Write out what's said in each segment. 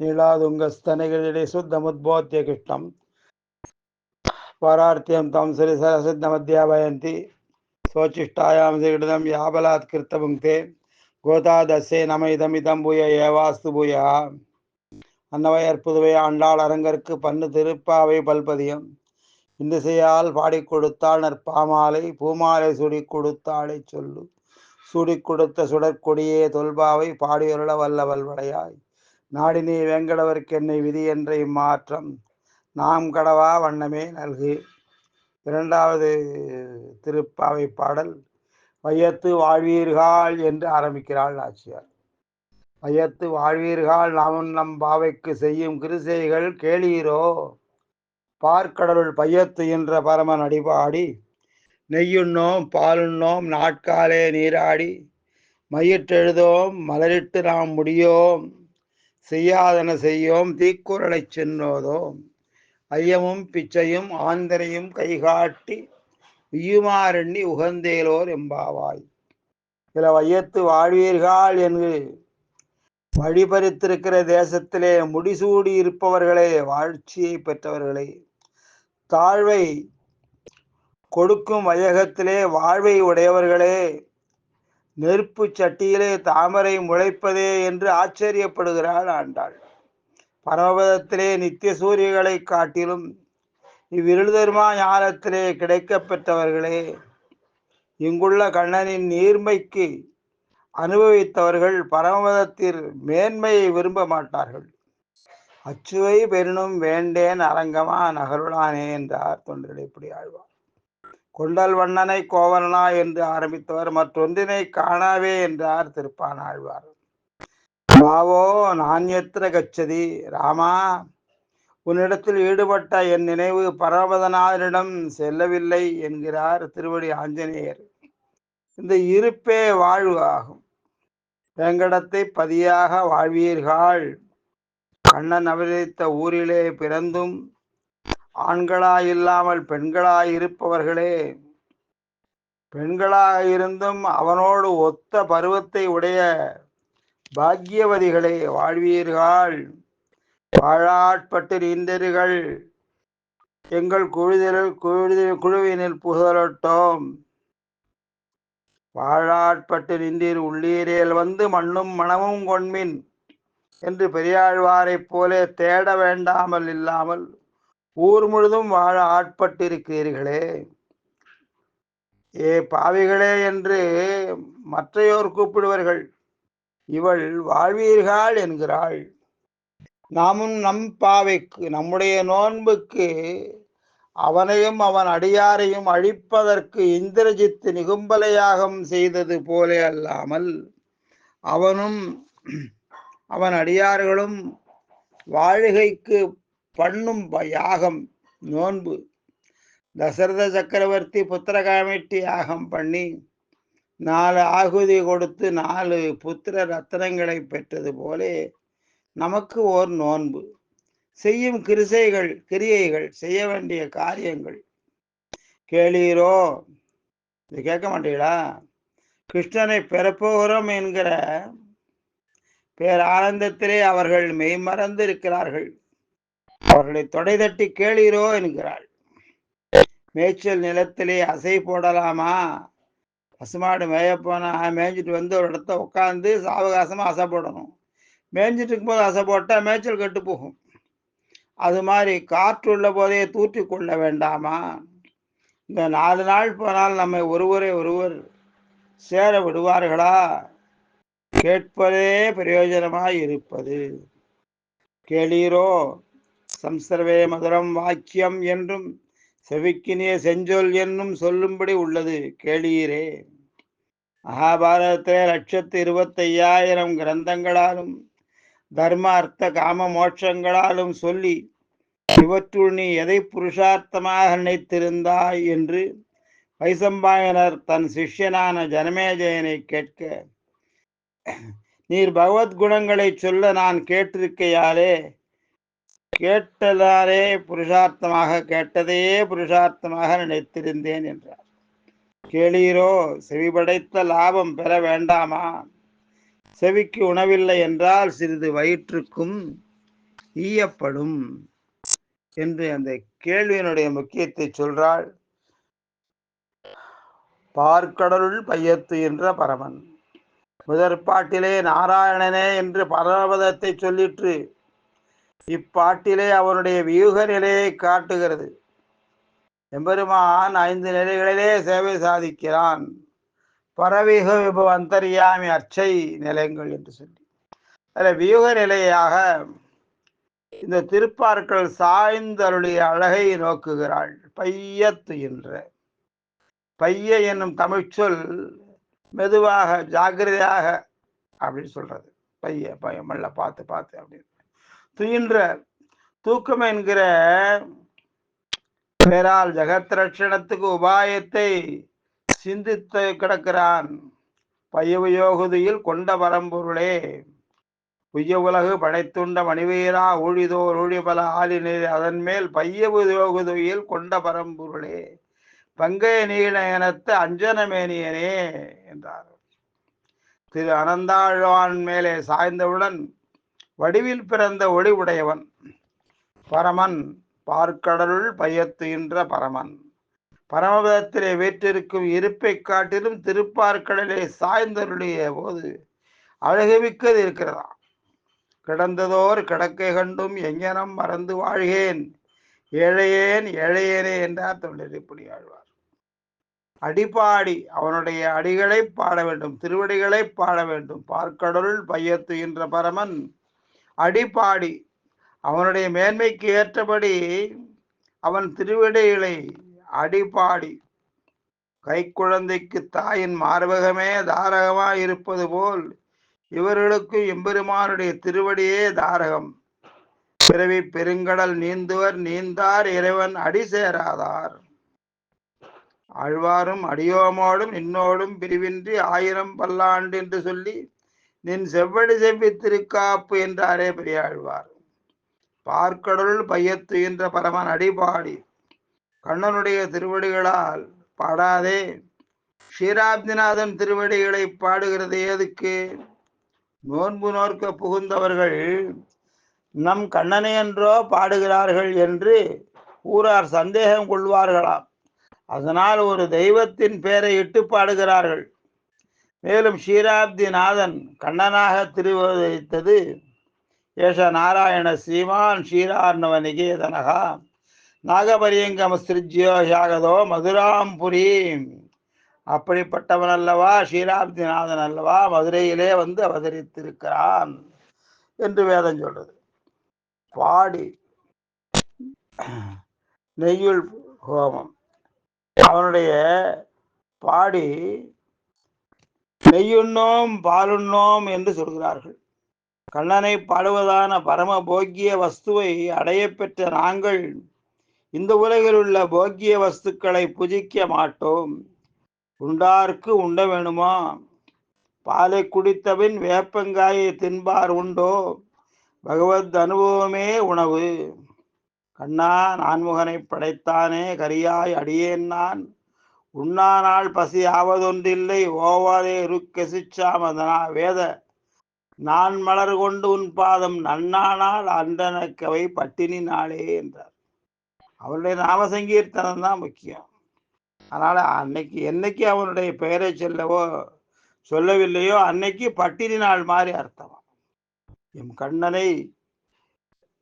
நீளாதுங்கஸ்தனகிரிடே சுத்தமுத்போத்திய கிருஷ்ணம். பரார்த்தியம் தம் சிறு சரசித்த மத்தியாபயந்தி சோச்சிஷ்டாயாம் சிகிடம் யாபலாத் கிருத்தபுங்கே. கோதாதசே நம இதம் இதம் பூய ஏவாஸ்து பூயா. அன்னவையர் புதுவை ஆண்டாள் அரங்கற்கு பன்னு திருப்பாவை பல்பதியம். இந்திசையால் பாடிக் கொடுத்தாள் நற்பாமாலை பூமாலை சுடிக் கொடுத்தாளை சொல்லு. சுடிக் கொடுத்த சுடற்கொடியே தொல்பாவை பாடியொருள வல்ல வல்வடையாய். நாடினே வேங்கடவருக்கு என்னை விதி என்ற இம்மாற்றம் நாம் கடவா வண்ணமே நல்கு. இரண்டாவது திருப்பாவை பாடல் வையத்து வாழ்வீர்கள் என்று ஆரம்பிக்கிறாள் நாச்சியார். வையத்து வாழ்வீர்கள் நாமும் நம் பாவைக்கு செய்யும் கிருசைகள் கேளீரோ? பார்க்கடலுள் பையத்து என்ற பரமன் அடிபாடி நெய்யுண்ணோம் பாலுண்ணோம் நாட்காலே நீராடி மையிட்டெழுதோம் மலரிட்டு நாம் முடியோம். செய்யாதன செய்யோம் தீக்குறளை சென்றோதோம் ஐயமும் பிச்சையும் ஆந்தரையும் கைகாட்டி உயுமாறெண்ணி உகந்தேலோர் எம்பாவாய். சில வையத்து வாழ்வீர்கள் என்று வழிபறித்திருக்கிற தேசத்திலே முடிசூடி இருப்பவர்களே வாழ்ச்சியை பெற்றவர்களே. தாழ்வை கொடுக்கும் வையகத்திலே வாழ்வை உடையவர்களே. நெருப்பு சட்டியிலே தாமரை முளைப்பதே என்று ஆச்சரியப்படுகிறாள் ஆண்டாள். பரமபதத்திலே நித்திய சூரியகளை காட்டிலும் இவ்விருதர்மா ஞானத்திலே கிடைக்க பெற்றவர்களே இங்குள்ள கண்ணனின் நீர்மைக்கு அனுபவித்தவர்கள் பரமபதத்தில் மேன்மையை விரும்ப மாட்டார்கள். அச்சுவை பெருணும் வேண்டேன் அரங்கமா நகருளானே என்றார் தொண்டர்கள் இப்படி ஆழ்வார். கொண்டல் வண்ணனை கோவலனா என்று ஆரம்பித்தவர் மற்றொன்றினை காணாவே என்றார் திருப்பான் ஆழ்வார் ராவோ நான் எத்திர கச்சதி ராமா உன்னிடத்தில் ஈடுபட்ட என் நினைவு பரமதனாரிடம் செல்லவில்லை என்கிறார் திருவடி ஆஞ்சநேயர். இந்த இருப்பே வாழ்வு ஆகும். வேங்கடத்தை பதியாக வாழ்வீர்கள் கண்ணன் அவதரித்த ஊரிலே பிறந்தும் ஆண்களாயில்லாமல் பெண்களாயிருப்பவர்களே பெண்களாக இருந்தும் அவனோடு ஒத்த பருவத்தை உடைய பாக்கியவதிகளே வாழ்வீர்கள். வாழாட்பட்டு நீந்தீர்கள் எங்கள் குழுதில் குழுதில் குழுவினில் புகழட்டோம் வாழாட்பட்டு நின்றீர் உள்ளீரேல் வந்து மண்ணும் மனமும் கொண்மின் என்று பெரியாழ்வாரைப் போலே தேட வேண்டாமல் இல்லாமல் ஊர் முழுதும் வாழ ஆட்பட்டிருக்கிறீர்களே. ஏ பாவிகளே என்று மற்றையோர் கூப்பிடுவார்கள். இவள் வாழ்வீர்கள் என்கிறாள். நாமும் நம் பாவைக்கு நம்முடைய நோன்புக்கு அவனையும் அவன் அடியாரையும் அழிப்பதற்கு இந்திரஜித்து நிகும்பலையாகம் செய்தது போலே அல்லாமல் அவனும் அவன் அடியார்களும் வாழ்கைக்கு பண்ணும் யாகம் நோன்பு. தசரத சக்கரவர்த்தி புத்திரகாமிட்டி யாகம் பண்ணி நாலு ஆகுதி கொடுத்து நாலு புத்திர ரத்தனங்களை பெற்றது போலே நமக்கு ஓர் நோன்பு. செய்யும் கிருசைகள் கிரியைகள் செய்ய வேண்டிய காரியங்கள். கேளீரோ? இது கேட்க மாட்டீங்களா? கிருஷ்ணனை பெறப்போகிறோம் என்கிற பேரானந்தத்திலே அவர்கள் மெய்மறந்து இருக்கிறார்கள் அவர்களை தொடை தட்டி கேளீரோ என்கிறாள். மேய்ச்சல் நிலத்திலே அசை போடலாமா? பசுமாடு மேயப்போனா மேய்ஞ்சிட்டு வந்து ஒரு இடத்த உட்காந்து சாவகாசமா அசை போடணும். மேய்ஞ்சிட்டு இருக்கும்போது அசை போட்டால் மேய்ச்சல் கெட்டு போகும். அது மாதிரி காற்று உள்ள போதே தூற்றி கொள்ள வேண்டாமா? இந்த நாலு நாள் போனால் நம்மை ஒருவரை ஒருவர் சேர விடுவார்களா? கேட்பதே பிரயோஜனமாய் இருப்பது. கேளீரோ சம்சர்வே மதுரம் வாக்கியம் என்றும் செவிக்கினிய செஞ்சொல் என்னும் சொல்லும்படி உள்ளது. கேளீரே. மகாபாரதத்திலே லட்சத்து இருபத்தையாயிரம் கிரந்தங்களாலும் தர்ம அர்த்த காம மோட்சங்களாலும் சொல்லி இவற்றுள் நீ எதை புருஷார்த்தமாக நினைத்திருந்தாய் என்று வைசம்பாயனர் தன் சிஷ்யனான ஜனமேஜயனை கேட்க நீர் பகவத் குணங்களை சொல்ல நான் கேட்டிருக்கையாலே கேட்டதாலே புருஷார்த்தமாக கேட்டதையே புருஷார்த்தமாக நினைத்திருந்தேன் என்றார். கேளீரோ செவிபடைத்த லாபம் பெற வேண்டாமா? செவிக்கு உணவில்லை என்றால் சிறிது வயிற்றுக்கும் ஈயப்படும் என்று அந்த கேள்வியினுடைய முக்கியத்தை சொல்றாள். பார்க்கடலுள் பையத்து என்ற பரமன். முதற்பாட்டிலே நாராயணனே என்று பரவதத்தை சொல்லிற்று. இப்பாட்டிலே அவனுடைய வியூக நிலையை காட்டுகிறது. எம்பெருமான் ஐந்து நிலைகளிலே சேவை சாதிக்கிறான். பரவீக விபவ அந்தரியாமி அர்ச்சை நிலையங்கள் என்று சொல்லி. அதில் வியூக நிலையாக இந்த திருப்பார்கள் சாய்ந்தருடைய அழகை நோக்குகிறாள். பையத்து என்ற. பைய என்னும் தமிழ்ச்சொல் மெதுவாக ஜாக்கிரதையாக அப்படின்னு சொல்றது. பைய பைய மல்ல பார்த்து பார்த்து அப்படின்னு. துயின்ற தூக்கம் என்கிற பெயரால் ஜெகத் ரட்சணத்துக்கு உபாயத்தை சிந்தித்து கிடக்கிறான். பையவயோகுதியில் கொண்ட பரம்பொருளே. உய்ய உலகு படைத்துண்ட மணிவீரா ஊழிதோர் ஊழிபல ஆளினர் அதன் மேல் பையவு யோகுதியில் கொண்ட பரம்பொருளே. பங்கைய நீலயனத்து அஞ்சனமேனியனே என்றார். திரு அனந்தாழ்வான் மேலே சாய்ந்தவுடன் வடிவில் பிறந்த ஒளி உடையவன் பரமன் பார்க்கடலுள் பயத்துகின்ற பரமன். பரமபதத்திலே வேற்றிருக்கும் இருப்பை காட்டிலும் திருப்பார்க்கடலே சாய்ந்தருடைய போது அழகுமிக்கது இருக்கிறதா? கிடந்ததோர் கிடக்கை கண்டும் எங்கனம் மறந்து வாழ்கேன். ஏழையேன் ஏழையேனே என்றார் தொண்டரிப்படி ஆழ்வார். அடிபாடி அவனுடைய அடிகளை பாட வேண்டும் திருவடிகளை பாட வேண்டும். பார்க்கடலுள் பையத்துகின்ற பரமன் அடிப்பாடி. அவனுடைய மேன்மைக்கு ஏற்றபடி அவன் திருவிடையிலை அடிப்பாடி. கைக்குழந்தைக்கு தாயின் மார்பகமே தாரகமாய் இருப்பது போல் இவர்களுக்கு எம்பெருமானுடைய திருவடியே தாரகம். பிறவி பெருங்கடல் நீந்துவர் நீந்தார் இறைவன் அடி சேராதார். ஆழ்வாரும் அடியோமோடும் இன்னோடும் பிரிவின்றி ஆயிரம் பல்லாண்டு என்று சொல்லி நின் செவ்வடி செவ்வி திருக்காப்பு என்றாரே பெரியாழ்வார். பார்க்கடலுள் பையத்துகின்ற பரமன் அடிபாடி. கண்ணனுடைய திருவடிகளால் பாடாதே. ஸ்ரீராப்திநாதன் திருவடிகளை பாடுகிறது எதுக்கு நோன்பு நோர்க்க புகுந்தவர்கள் நம் கண்ணனை என்றோ பாடுகிறார்கள் என்று ஊரார் சந்தேகம் கொள்வார்களாம். அதனால் ஒரு தெய்வத்தின் பெயரை இட்டு பாடுகிறார்கள். மேலும் ஷீராப்திநாதன் கண்ணனாக திருவதித்தது ஏஷ நாராயண ஸ்ரீமான் ஷீரார்ணவ நிகேதனகா. நாகபரியங்கம் சிருஜ்யோ யாகதோ மதுராம்புரி. அப்படிப்பட்டவன் அல்லவா? ஷீராப்திநாதன் அல்லவா? மதுரையிலே வந்து அவதரித்திருக்கிறான் என்று வேதம் சொல்றது பாடி. நெய்யுள் ஹோமம். அவனுடைய பாடி நெய்யுண்ணோம் பாலுண்ணோம் என்று சொல்கிறார்கள். கண்ணனை பாடுவதான பரம போக்கிய வஸ்துவை அடைய பெற்ற நாங்கள் இந்த உலகில் உள்ள போக்கிய வஸ்துக்களை புஜிக்க மாட்டோம். உண்டார்க்கு உண்ட வேணுமா? பாலை குடித்தபின் வேப்பங்காயை தின்பார் உண்டோ? பகவத் அனுபவமே உணவு. கண்ணா நான்முகனை படைத்தானே கரியாய் அடியேன் நான்? உண்ணானால் பசி ஆவதொன்றில்லை ஓவாதே ருக்கசிச்சாமதனா வேத நான் மலர் கொண்டு உன் பாதம் நன்னானால் அன்றனக்கவை பட்டினி நாளே என்றார். அவருடைய நாம சங்கீர்த்தனம் தான் முக்கியம். அதனால் அன்னைக்கு என்னைக்கு அவனுடைய பெயரை சொல்லவோ சொல்லவில்லையோ அன்னைக்கு பட்டினி நாள் மாதிரி அர்த்தம். எம் கண்ணனை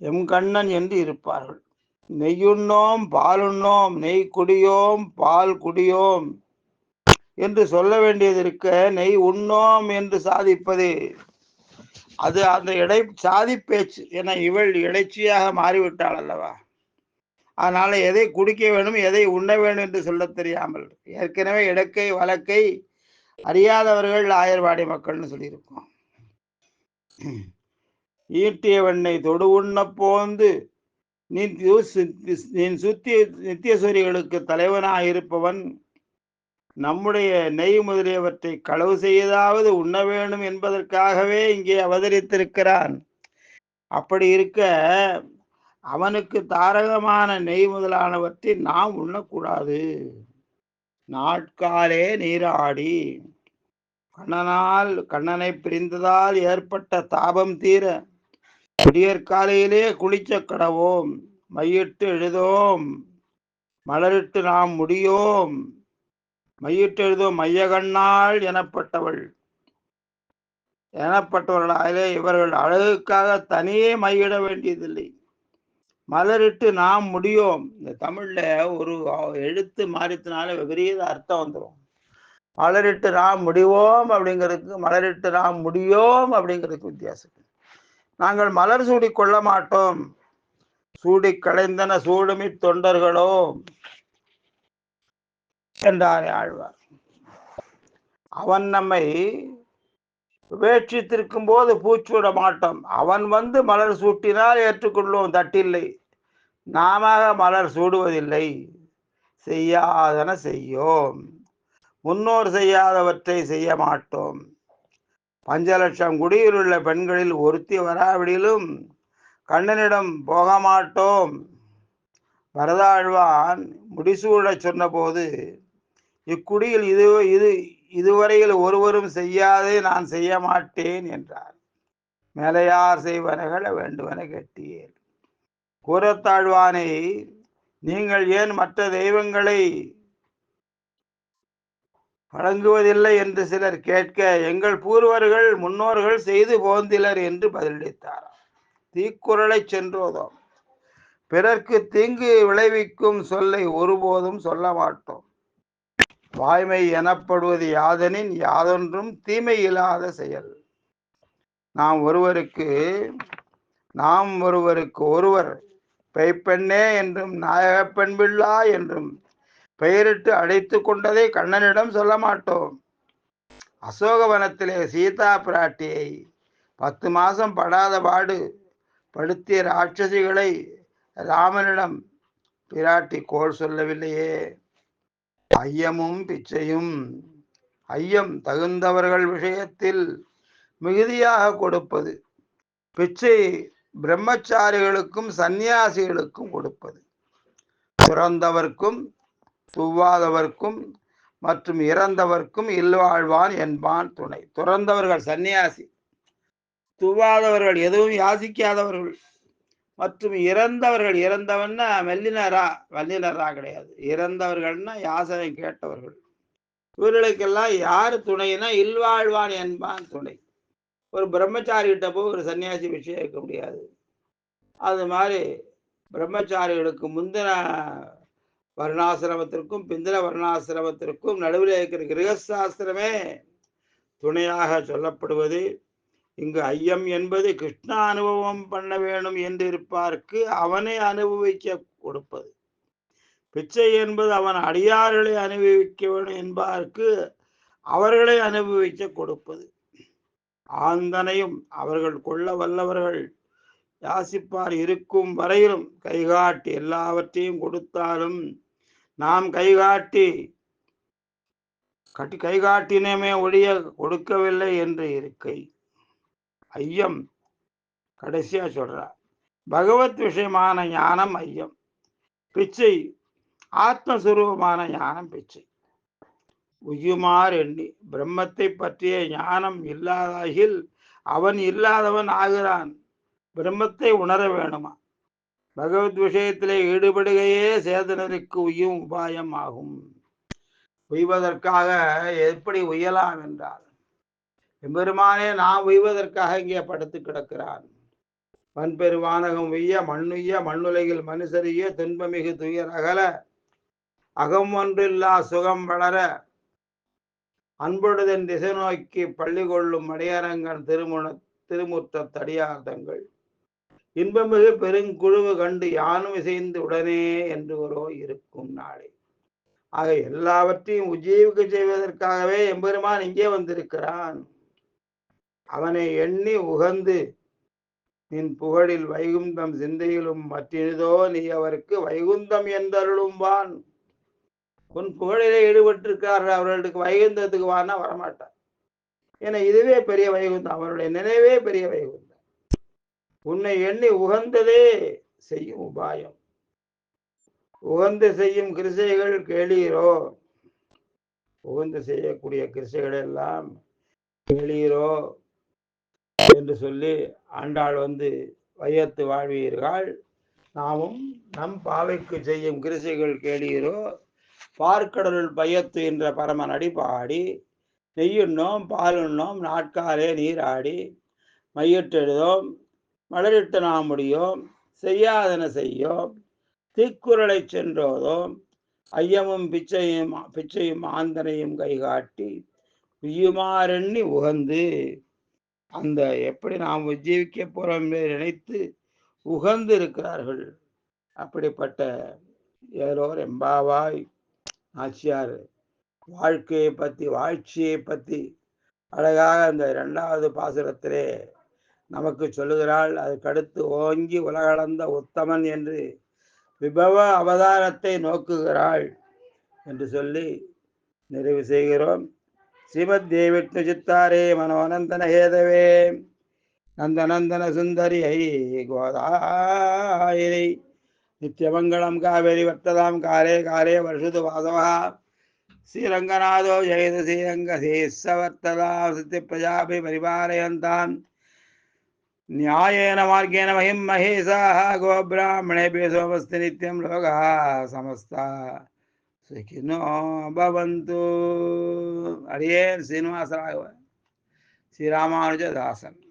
எம் கண்ணன் என்று இருப்பார்கள். நெய்யுண்ணோம் பாலுண்ணோம் நெய் குடியோம் பால் குடியோம் என்று சொல்ல வேண்டியது இருக்க நெய் உண்ணோம் என்று சாதிப்பது. அது அந்த இடை சாதி பேச்சு என இவள் இடைச்சியாக மாறிவிட்டாள் அல்லவா? அதனால எதை குடிக்க வேண்டும் எதை உண்ண வேண்டும் என்று சொல்ல தெரியாமல். ஏற்கனவே இடக்கை வழக்கை அறியாதவர்கள் ஆயர்வாடி மக்கள்னு சொல்லியிருக்கோம். ஈட்டிய வெண்ணை தொடு உண்ண போந்து நீ நீ சுத்திய நித்தியஸ்வரிகளுக்கு தலைவனாக இருப்பவன் நம்முடைய நெய் முதலியவற்றை களவு செய்யதாவது உண்ண வேண்டும் என்பதற்காகவே இங்கே அவதரித்திருக்கிறான். அப்படி இருக்க அவனுக்கு தாரகமான நெய் முதலானவற்றை நாம் உண்ணக்கூடாது. நாட்காலே நீராடி கண்ணனால் கண்ணனை பிரிந்ததால் ஏற்பட்ட தாபம் தீர விடியற்காலையிலே குளிச்ச கடவோம். மையிட்டு எழுதோம். மலரிட்டு நாம் முடியோம். மையிட்டு எழுதோம். மையகண்ணாள் எனப்பட்டவள். எனப்பட்டவர்களாலே இவர்கள் அழகுக்காக தனியே மையிட வேண்டியதில்லை. மலரிட்டு நாம் முடியும். இந்த தமிழ்ல ஒரு எழுத்து மாறித்தினால விபரீத அர்த்தம் வந்துடும் மலரிட்டு நாம் முடிவோம் அப்படிங்கிறதுக்கு மலரிட்டு நாம் முடியோம் அப்படிங்கிறதுக்கு வித்தியாசம் நாங்கள் மலர் சூடி கொள்ள மாட்டோம். சூடி களைந்தன சூடுமி தொண்டர்களோ என்றார் ஆழ்வார். அவன் நம்மை உபேட்சித்திருக்கும் போது பூச்சூட மாட்டோம். அவன் வந்து மலர் சூட்டினால் ஏற்றுக்கொள்வோம் தட்டில்லை. நாம மலர் சூடுவதில்லை. செய்யாதன செய்யோம். முன்னோர் செய்யாதவற்றை செய்ய மாட்டோம். பஞ்ச லட்சம் குடியில் உள்ள பெண்களில் ஒருத்தி வராவிடிலும் கண்ணனிடம் போக மாட்டோம் வரதாழ்வான் முடிசூடச் சொன்னபோது இக்குடியில் இது இது இதுவரையில் ஒருவரும் செய்யாதே நான் செய்ய மாட்டேன் என்றார். மேலையார் செய்வனகள வேண்டுமென கட்டியேன் கூறத்தாழ்வானை நீங்கள் ஏன் மற்ற தெய்வங்களை வழங்குவதில்லை என்று சிலர் கேட்க எங்கள் பூர்வர்கள் முன்னோர்கள் செய்து போந்திலர் என்று பதிலளித்தார் தீக்குறளை சென்றோதோம். பிறர்க்கு தீங்கு விளைவிக்கும் சொல்லை ஒருபோதும் சொல்ல மாட்டோம். வாய்மை எனப்படுவது யாதனின் யாதொன்றும் தீமை இல்லாத செயல். நாம் ஒருவருக்கு நாம் ஒருவருக்கு ஒருவர் பெய்ப்பெண்ணே என்றும் நாயகப் பெண்பிள்ளா என்றும் பெயரிட்டு அழைத்து கொண்டதை கண்ணனிடம் சொல்ல மாட்டோம் அசோகவனத்திலே சீதா பிராட்டியை பத்து மாசம் படாத பாடு படுத்திய ராட்சசிகளை ராமனிடம் பிராட்டி கோள் சொல்லவில்லையே. ஐயமும் பிச்சையும் ஐயம் தகுந்தவர்கள் விஷயத்தில் மிகுதியாக கொடுப்பது. பிச்சை பிரம்மச்சாரிகளுக்கும் சந்நியாசிகளுக்கும் கொடுப்பது. பிறந்தவர்க்கும் துவாதவர்க்கும் மற்றும் இறந்தவர்க்கும் இல்வாழ்வான் என்பான் துணை. துறந்தவர்கள் சந்நியாசி. துவாதவர்கள் எதுவும் யாசிக்காதவர்கள். மற்றும் இறந்தவர்கள் இறந்தவன்னா மெல்லினரா வல்லினரா கிடையாது. இறந்தவர்கள்னா யாசனை கேட்டவர்கள். இவர்களுக்கெல்லாம் யார் துணைனா இல்வாழ்வான் என்பான் துணை. ஒரு பிரம்மச்சாரி கிட்ட போய் ஒரு சன்னியாசி விஷயம் இருக்க முடியாது. அது மாதிரி பிரம்மச்சாரிகளுக்கு முந்தின வர்ணாசிரமத்திற்கும் பிந்தின வர்ணாசிரமத்திற்கும் நடுவில் இருக்கிற கிரகசாஸ்திரமே துணையாக சொல்லப்படுவது. இங்கு ஐயம் என்பது கிருஷ்ண அனுபவம் பண்ண வேணும் என்று இருப்பார்க்கு அவனை அனுபவிக்க கொடுப்பது. பிச்சை என்பது அவன் அடியார்களை அனுபவிக்க வேண்டும் என்பார்க்கு அவர்களை அனுபவிக்க கொடுப்பது. ஆந்தனையும் அவர்கள் கொள்ள வல்லவர்கள் யாசிப்பார் இருக்கும் வரையிலும் கைகாட்டி எல்லாவற்றையும் கொடுத்தாலும் நாம் கைகாட்டி கட்டி கைகாட்டினமே ஒழிய கொடுக்கவில்லை என்று இருக்கை. ஐயம் கடைசியா சொல்றார் பகவத் விஷயமான ஞானம் ஐயம். பிச்சை ஆத்மஸ்வரூபமான ஞானம் பிச்சை. உயுமார் எண்ணி பிரம்மத்தை பற்றிய ஞானம் இல்லாதாகில் அவன் இல்லாதவன் ஆகிறான். பிரம்மத்தை உணர வேணுமா? பகவத் விஷயத்திலே ஈடுபடுகையே சேதனருக்கு உயும் உபாயம் ஆகும். உய்வதற்காக எப்படி உயலாம் என்றால் எம்பெருமானே நான் உய்வதற்காக இங்கே படுத்து கிடக்கிறான். வன்பெரு வானகம் உய்ய மண்ணுய்ய மண்ணுலகில் மனுஷரிய துன்பமிகு துயர் அகல அகம் ஒன்றில்லா சுகம் வளர அன்புடுதன் திசை நோக்கி பள்ளி கொள்ளும் மணியரங்கன் திருமுன திருமுற்ற தடியார்த்தங்கள் இன்பமிகு பெருங்குழுவு கண்டு யானும் இசைந்து உடனே என்று ஒரோ இருக்கும் நாளை. ஆக எல்லாவற்றையும் உஜீவிக்க செய்வதற்காகவே எம்பெருமான் இங்கே வந்திருக்கிறான். அவனை எண்ணி உகந்து நின் புகழில் வைகுந்தம் சிந்தையிலும் மற்றினதோ நீ அவருக்கு வைகுந்தம் என்றருளும் வான். உன் புகழிலே ஈடுபட்டிருக்கார்கள் அவர்களுக்கு வைகுந்தத்துக்கு வானா வரமாட்டார் ஏன்னா இதுவே பெரிய வைகுந்தம். அவருடைய நினைவே பெரிய வைகுந்தம். உன்னை எண்ணி உகந்ததே செய்யும் உபாயம். உகந்து செய்யும் கிருசைகள் கேளீரோ. உகந்து செய்யக்கூடிய கிருசைகள் எல்லாம் கேளீரோ என்று சொல்லி ஆண்டாள் வந்து வையத்து வாழ்வீர்கள். நாமும் நம் பாவைக்கு செய்யும் கிருசைகள் கேளீரோ. பார்க்கடலுள் பையத்து என்ற பரமன் அடிபாடி. நெய்யுண்ணோம் பாலுண்ணோம் நாட்காலே நீராடி. மையிட்டெழுதோம் மலரிட்ட நாம் செய்யாதன செய்யோ தீக்குறளை சென்றோதோ ஐயமும் பிச்சையும் பிச்சையும் ஆந்தனையும் கைகாட்டி உயுமாறெண்ணி உகந்து அந்த எப்படி நாம் உஜ்ஜீவிக்க போறோம் என்று நினைத்து உகந்து இருக்கிறார்கள் அப்படிப்பட்ட ஏலோர் எம்பாவாய் நாச்சியார். வாழ்க்கையை பற்றி வாழ்ச்சியை பற்றி அழகாக அந்த இரண்டாவது பாசுரத்திலே நமக்கு சொல்லுகிறாள் அதுக்கடுத்து ஓங்கி உலகளந்த உத்தமன் என்று விபவ அவதாரத்தை நோக்குகிறாள் என்று சொல்லி நிறைவு செய்கிறோம். ஸ்ரீமத் தேவிட்டு சித்தாரே மனோநந்தன ஹேதவே நந்தநந்தன சுந்தரியை கோதாயிரை நித்தியமங்கலம் காவேரி வர்த்ததாம் காரே காரே வருஷது வாசவா ஸ்ரீரங்கநாதோ ஜெயத ஸ்ரீரங்க வர்த்ததா சித்தி பிரஜாபி பரிபாலயந்தான். न्यायेन मार्गेण महिम महेशाः गोब्राह्मणे सोमस्ति नित्यं समस्ता सुखिनो भवन्तु। अडिये श्रीनिवासराय श्रीरामानुजदासन्